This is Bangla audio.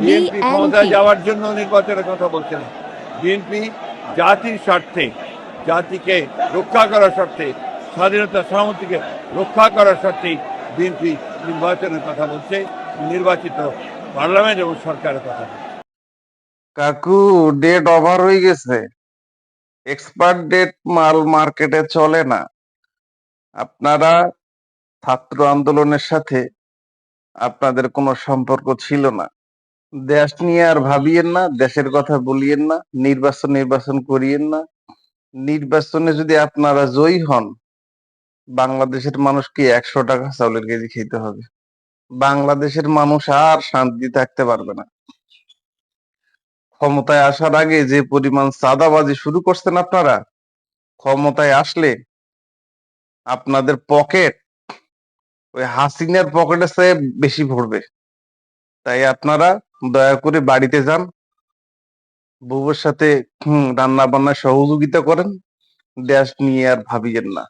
বিএনপি ক্ষমতায় যাওয়ার জন্য নির্বাচনের কথা বলছে না বিএনপি জাতির স্বার্থে জাতিকে রক্ষা করার স্বার্থে স্বাধীনতা সামর্থ্যকে রক্ষা করার স্বার্থেই বিএনপি নির্বাচনের কথা বলছে নির্বাচিত পার্লামেন্ট এবং সরকারের কথা কাকু ডেট ওভার হয়ে গেছে। এক্সপার্ট ডেট মাল মার্কেটে চলে না। আপনারা ছাত্র আন্দোলনের সাথে আপনাদের কোনো সম্পর্ক ছিল না। দেশ নিয়ে আর ভাবিয়েন না, দেশের কথা বলিয়েন না, নির্বাচন নির্বাচন করিয়েন না। নির্বাচনে যদি আপনারা জয়ী হন, বাংলাদেশের মানুষকে একশো টাকা চাউলের কেজি খেতে হবে। বাংলাদেশের মানুষ আর শান্তি থাকতে পারবে না। ক্ষমতায় আসার আগে যে পরিমাণ চাঁদাবাজি শুরু করছেন আপনারা, ক্ষমতায় আসলে আপনাদের পকেট, ওই হাসিনার চেয়ে বেশি ভরবে। তাই আপনারা দয়া করে বাড়িতে যান। বউয়ের সাথে রান্না রান্নাবান্নায় সহযোগিতা করেন। দেশ নিয়ে আর ভাবিয়েন না।